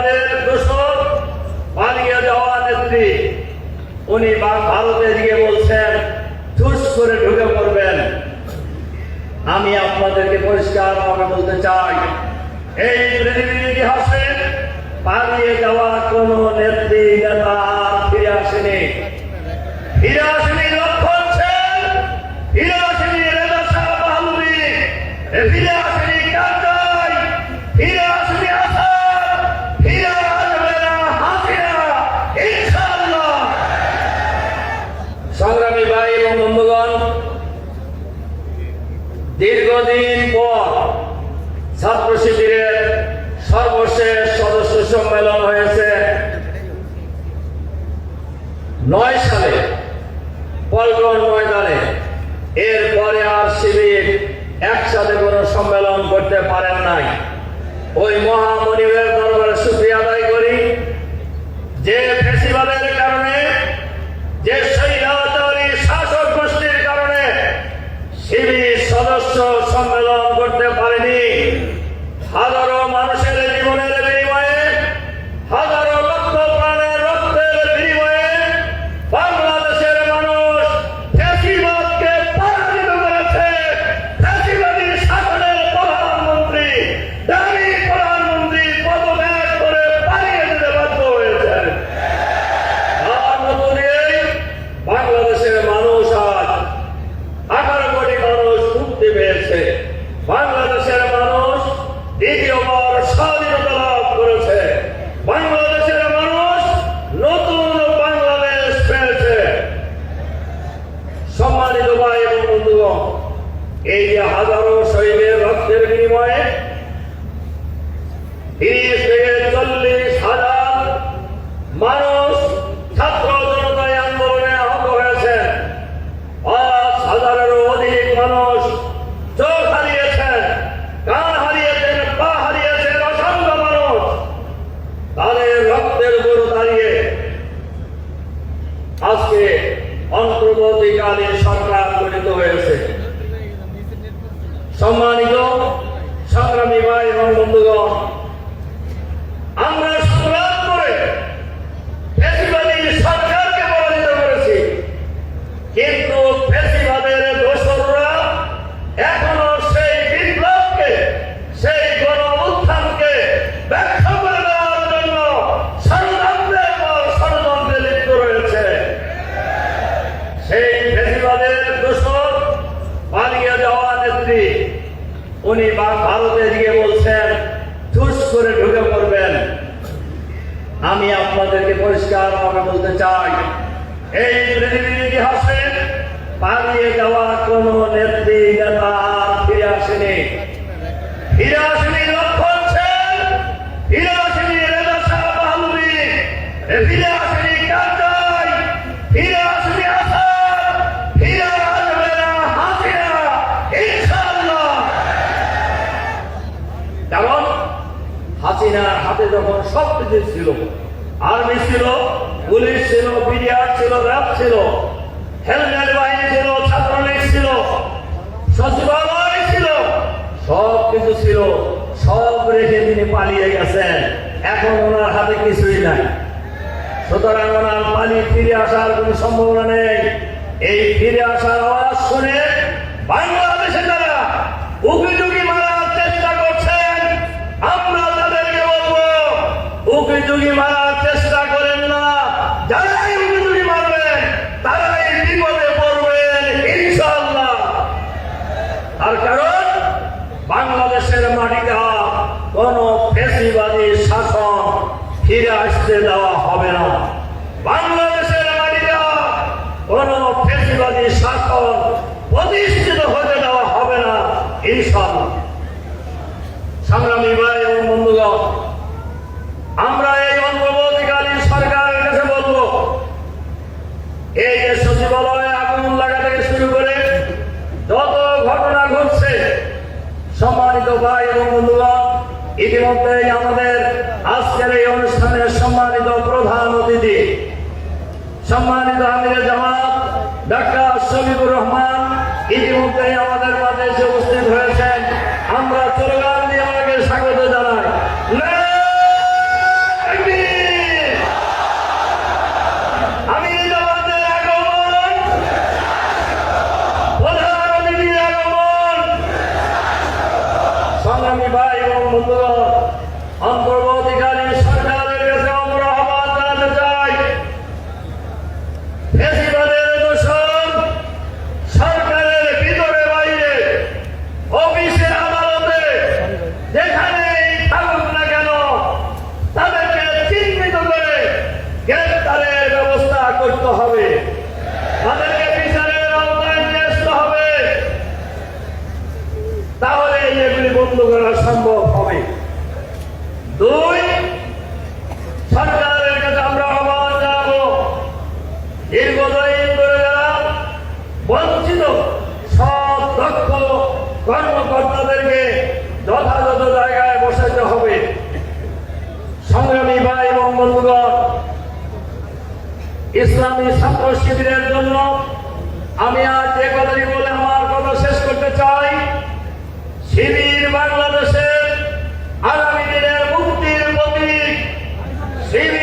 ফেসিবাদের দোষর পালিয়ে যাওয়া নেত্রী, উনি ভারতে গিয়ে বলছেন করে ঢুকে পড়বেন। আমি আপনাদেরকে পরিষ্কার ভাবে বলতে চাই, এই পৃথিবীর ইতিহাসে পালিয়ে যাওয়া কোন নেত্রী, নেতা ফিরে আসেনি। ফিরে আসেনি লক্ষণ সেন ফিরে আসেনি ফিরে দীর্ঘদিন পর ছাত্র শিবিরের সর্বশেষ সদস্য সম্মেলন হয়েছে। নয় সালে, পল্টন ময়দানে। এরপরে আর শিবির একসাথে কোনো সম্মেলন করতে পারেন নাই। ওই মহামনিবের অন্তর্বর্তীকালীন সরকার গঠিত হয়েছে। সম্মানিত সংগ্রামী ভাই এবং বন্ধুগণ আমরা সংগ্রাম করে ফেসিবাদী সরকারকে পরাজিত করেছি কিন্তু ফেসিবাদের দোসররা এখনও সেই বিপ্লবকে সেই গণ উত্থানকে ব্যাখ্যা করে দেওয়ার জন্য ষড়যন্ত্রের পর ষড়যন্ত্রে লিপ্ত রয়েছে সেই ফেসিবাদের দোসর পালিয়ে যাওয়া নেত্রী উনি বা- ভারতে গিয়ে বলছেন ঠুস করে ঢুকে পড়বেন আমি আপনাদেরকে পরিষ্কার ভাবে বলতে চাই। এই পৃথিবীর ইতিহাসে পালিয়ে যাওয়া কোন নেত্রী, নেতা ফিরে আসেনি। ফিরে আসেনি লক্ষণ সেন, ফিরে আসেনি ফিরে আসেনি হাসিনার হাতে যখন সব কিছু ছিল আর্মি ছিল, পুলিশ ছিল বিডিআর ছিল, র্যাব ছিল, হেলমেট বাহিনী ছিল, ছাত্রলীগ ছিল, সচিবালয় ছিল সব কিছু ছিল, সব রেখে তিনি পালিয়ে গেছেন এখন ওনার হাতে কিছুই নাই। সুতরাং ওনার পালিয়ে ফিরে আসার কোনো সম্ভাবনা নেই। এই ফিরে আসার আওয়াজ শুনে বাংলাদেশে যারা উকিটুকি মারার চেষ্টা করছেন আমরা তাদেরকে বলব উকিটুকি মারার চেষ্টা করেন না যারাই উকিটুকি মারবেন তারাই বিপদে পড়বেন ইনশাআল্লাহ তার কারণ বাংলাদেশের মাটিতে কোন ফেসিবাদী শাসন ফিরে আসতে দেওয়া হবে না। বাংলাদেশের মাটিতে কোন ফেসিবাদী শাসন প্রতিষ্ঠিত হতে দেওয়া হবে না, ইনশাআল্লাহ। সংগ্রামী ভাই এবং বন্ধুগণ, আমরা এই অন্তর্বর্তীকালীন সরকারের কাছে বলব, এই যে সচিবালয়ে আগুন লাগা থেকে শুরু করে যত ঘটনা ঘটছে, সম্মানিত ভাই এবং বন্ধুগণ ইতিমধ্যে আমাদের আজকের এই অনুষ্ঠানের সম্মানিত প্রধান অতিথি, সম্মানিত আমিরে জামাত ডাক্তার শফিকুর রহমান ইতিমধ্যে আমাদের মাঝে এসে কর্মকর্তাদেরকে যথাযথ জায়গায় বসাইতে হবে। সংগ্রামী ভাই এবং বন্ধুগণ, ইসলামী ছাত্র শিবিরের জন্য আমি আজ এ কথাটি বলে আমার কথা শেষ করতে চাই। শিবির বাংলাদেশের আগামী দিনের মুক্তির প্রতীক শিবির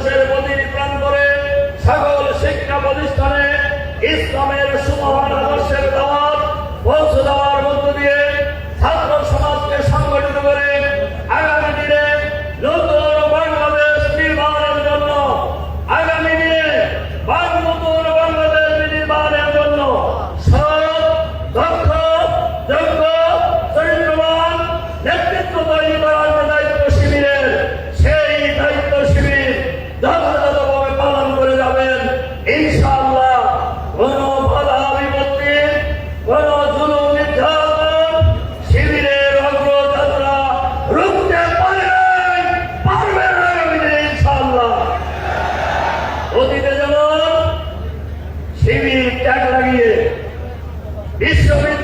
মানুষের মদির প্রান্তরে সকল শিক্ষা প্রতিষ্ঠানে ইসলামের সুমহান আদর্শের দাওয়াত পৌঁছে দেওয়ার মধ্য দিয়ে ছাত্র সমাজকে সংগঠিত করে আগামী দিনে নতুন বাংলাদেশ নির্মাণের জন্য, আগামী দিনে নতুন বাংলাদেশ নির্মাণের জন্য দক্ষ, যোগ্য, চরিত্রবান, নেতৃত্ব তৈরি করার Thank.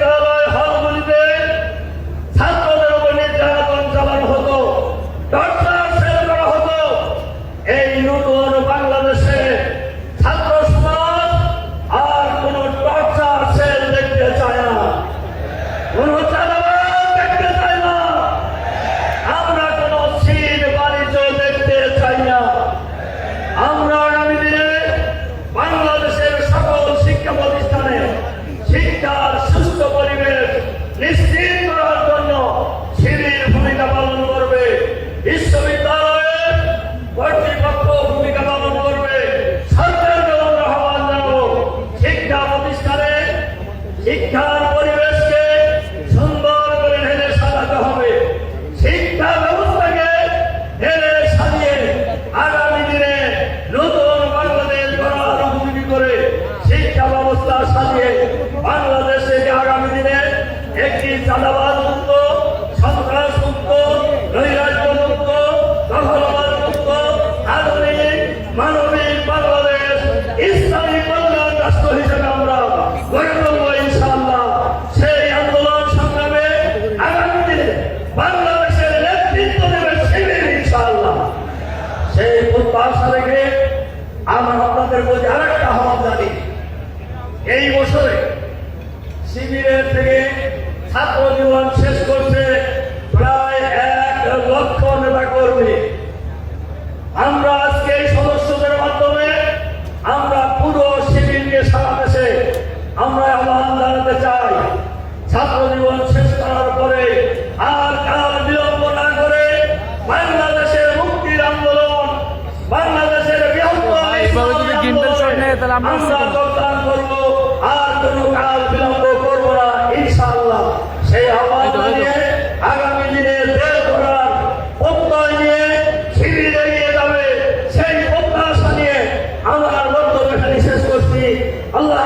তাহলে আমরা আর কোনো কাজ বিলম্ব করব না ইনশাআল্লাহ। সেই আহ্বান জানিয়ে আগামী দিনে দেড় ঘোড়ার প্রত্যয় নিয়ে শিবির নিয়ে যাবে। সেই পত্তা নিয়ে আমরা বক্তব্য এখানে শেষ করছি। আল্লাহ